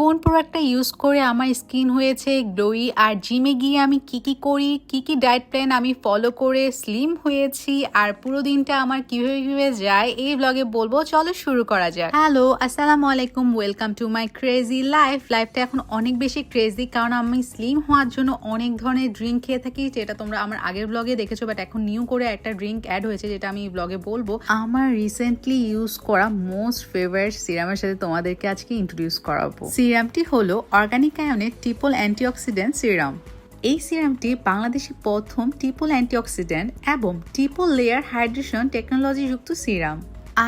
কোন প্রোডাক্টটা ইউজ করে আমার স্কিন হয়েছে গ্লোই আর জিমে গিয়ে আমি কি কি করি, কি কি ডায়েট প্ল্যান আমি ফলো করে স্লিম হয়েছি, আর পুরো দিনটা আমার কীভাবে কীভাবে যায়, এই ব্লগে বলব। চলো শুরু করা যাক। হ্যালো আসসালামু আলাইকুম welcome to my crazy life লাইফটা এখন অনেক বেশি ক্রেজি কারণ আমি স্লিম হওয়ার জন্য অনেক ধরনের ড্রিঙ্ক খেয়ে থাকি, যেটা তোমরা আমার আগের ব্লগে দেখেছ বাট এখন নিউ করে একটা ড্রিঙ্ক অ্যাড হয়েছে, যেটা আমি ব্লগে বলব। আমার রিসেন্টলি ইউজ করা মোস্ট ফেভারিট সিরামের সাথে তোমাদেরকে আজকে ইন্ট্রোডিউস করাবো। সিরামটি হলো অর্গানিক আয়নের ট্রিপল অ্যান্টিঅক্সিডেন্ট সিরাম এই সিরামটি বাংলাদেশি প্রথম ট্রিপল অ্যান্টিঅক্সিডেন্ট এবং ট্রিপল লেয়ার হাইড্রেশন টেকনোলজি যুক্ত সিরাম।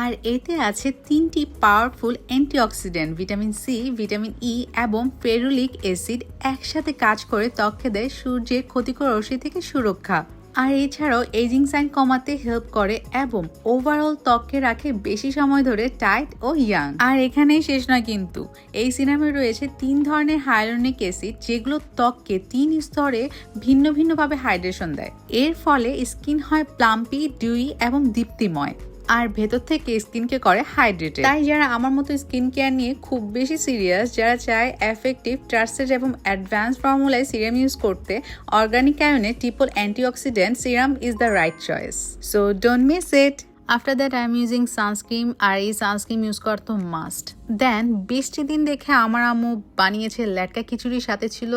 আর এতে আছে তিনটি powerful antioxidant vitamin C vitamin E এবং ফেরুলিক অ্যাসিড একসাথে কাজ করে ত্বককে দেয় সূর্যের ক্ষতিকর রশ্মি থেকে সুরক্ষা। আর এছাড়াও এজিং সাইন কমাতে হেল্প করে এবং ওভারঅল ত্বককে রাখে বেশি সময় ধরে টাইট ও ইয়াং আর এখানেই শেষ নয় কিন্তু, এই সিনেমায় রয়েছে তিন ধরনের হাইলোনিক অ্যাসিড যেগুলো ত্বককে তিন স্তরে ভিন্ন ভিন্নভাবে হাইড্রেশন দেয়। এর ফলে স্কিন হয় প্লাম্পি ডিউই এবং দীপ্তিময়। আর ভেতর থেকে স্কিনকে করে হাইড্রেটেড। তাই যারা আমার মতো স্কিন কেয়ার নিয়ে খুব বেশি সিরিয়াস, যারা চায় এফেক্টিভ ট্রাস্টেড এবং অ্যাডভান্স ফর্মুলায় সিরাম ইউজ করতে organic আয়নে triple antioxidant serum is the right choice so don't miss it after that I'm using sunscreen আর এই সানস্ক্রিম ইউজ করা তো মাস্ট দেন বৃষ্টি দিন দেখে আমার আম্মু বানিয়েছে ল্যাটকা খিচুড়ির সাথে ছিল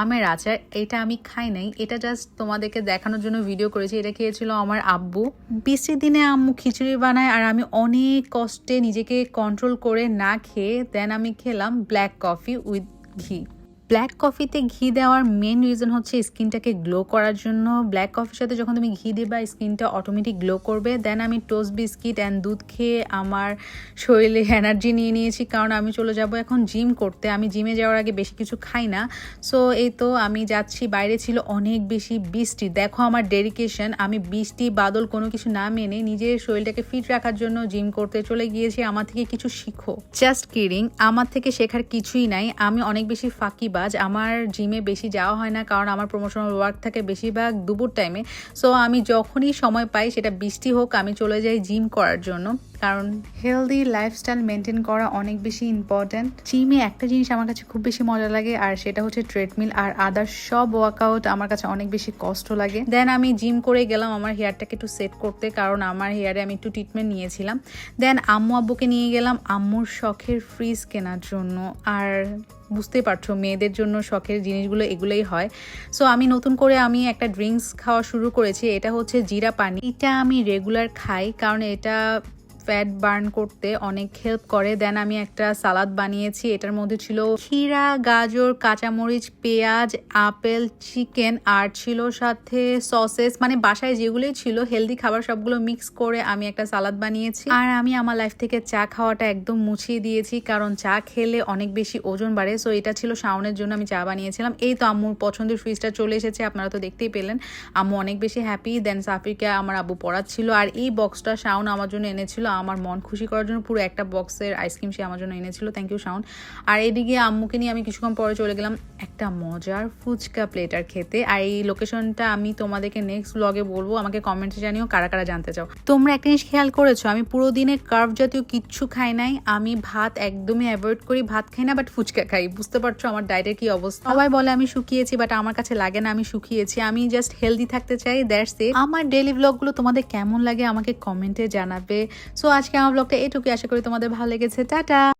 আমের আচার। এটা আমি খাই নাই। এটা জাস্ট তোমাদেরকে দেখানোর জন্য ভিডিও করেছি। এটা খেয়েছিল আমার আব্বু। বৃষ্টির দিনে আম্মু খিচুড়ি বানায় আর আমি অনেক কষ্টে নিজেকে কন্ট্রোল করে না খেয়ে দেন আমি খেলাম black coffee with ghee. Black কফিতে ঘি দেওয়ার মেন রিজন হচ্ছে স্কিনটাকে গ্লো করার জন্য। ব্ল্যাক কফির সাথে যখন তুমি ঘি দিবা, স্কিনটা অটোমেটিক গ্লো করবে। দেন আমি টোস্ট বিস্কিট অ্যান্ড দুধ খেয়ে আমার শরীরে এনার্জি নিয়ে নিয়েছি। কারণ আমি চলে যাব এখন জিম করতে। আমি জিমে যাওয়ার আগে বেশি কিছু খাই না। সো এই তো আমি যাচ্ছি। বাইরে ছিল অনেক বেশি বৃষ্টি। দেখো আমার ডেডিকেশন আমি বৃষ্টি, বাদল কোনো কিছু না মেনে নিজের শরীরটাকে ফিট রাখার জন্য জিম করতে চলে গিয়েছি। আমার থেকে কিছু শিখো। জাস্ট কিরিং আমার থেকে শেখার কিছুই নাই। আমি অনেক বেশি ফাঁকিবাজ আমার জিমে বেশি যাওয়া হয় না কারণ আমার প্রমোশনাল ওয়ার্ক থাকে বেশিরভাগ দুপুর টাইমে সো আমি যখনই সময় পাই সেটা বৃষ্টি হোক, আমি চলে যাই জিম করার জন্য। কারণ হেলদি লাইফস্টাইল মেনটেন করা অনেক বেশি ইম্পর্ট্যান্ট জিমে একটা জিনিস আমার কাছে খুব বেশি মজা লাগে, আর সেটা হচ্ছে ট্রেডমিল আর আদার সব ওয়ার্কআউট আমার কাছে অনেক বেশি কষ্ট লাগে। দেন আমি জিম করে গেলাম আমার হেয়ারটাকে একটু সেট করতে, কারণ আমার হেয়ারে আমি একটু ট্রিটমেন্ট নিয়েছিলাম। দেন আম্মু আব্বুকে নিয়ে গেলাম, আম্মুর শখের ফ্রিজ কেনার জন্য। আর বুঝতেই পারছ, মেয়েদের জন্য শখের জিনিসগুলো এগুলোই হয়। সো আমি নতুন করে আমি একটা ড্রিঙ্কস খাওয়া শুরু করেছি, এটা হচ্ছে জিরা পানি। এটা আমি রেগুলার খাই, কারণ এটা ফ্যাট বার্ন করতে অনেক হেল্প করে। দেন আমি একটা সালাদ বানিয়েছি। এটার মধ্যে ছিল ক্ষীরা, গাজর, কাঁচামরিচ, পেঁয়াজ, আপেল, চিকেন আর ছিল সাথে সসেস। মানে বাসায় যেগুলোই ছিল, হেলদি খাবার সবগুলো মিক্স করে আমি একটা সালাদ বানিয়েছি। আর আমি আমার লাইফ থেকে চা খাওয়াটা একদম মুছিয়ে দিয়েছি, কারণ চা খেলে অনেক বেশি ওজন বাড়ে। সো এটা ছিল শাওনের জন্য আমি চা বানিয়েছিলাম। এই তো আম্মুর পছন্দের ফ্রিজটা চলে এসেছে, আপনারা তো দেখতেই পেলেন। আম্মু অনেক বেশি হ্যাপি দেন সাফিরকে আমার আব্বু পড়াচ্ছিল। আর এই বক্সটা শাওন আমার জন্য এনেছিল। আমার মন খুশি করার জন্য পুরো একটা বক্সের আইসক্রিম সে আমার জন্য এনেছিল। Thank you Shaon. আর এদিকে আম্মুকে নিয়ে আমি কিছুক্ষণ পরে চলে গেলাম একটা মজার ফুচকা প্লেটার খেতে। আর এই লোকেশনটা আমি তোমাদেরকে নেক্সট ব্লগে বলব। আমাকে কমেন্টে জানিও কারা কারা জানতে চাও। তোমরা একটা জিনিস খেয়াল করেছ, আমি পুরো দিনে কার্ভ জাতীয় কিচ্ছু খাই নাই। আমি ভাত একদমই অ্যাভয়েড করি, ভাত খাই না বাট ফুচকা খাই। বুঝতে পারছ আমার ডায়েটের কি অবস্থা? সবাই বলে আমি শুকিয়েছি বাট আমার কাছে লাগে না আমি শুকিয়েছি। আমি জাস্ট হেলদি থাকতে চাই দ্যাটস ইট আমার ডেলি ব্লগগুলো তোমাদের কেমন লাগে আমাকে কমেন্টে জানাবে। সো আজকে আমার ব্লগটা এটুকুই। আশা করি তোমাদের ভালো লেগেছে। টাটা!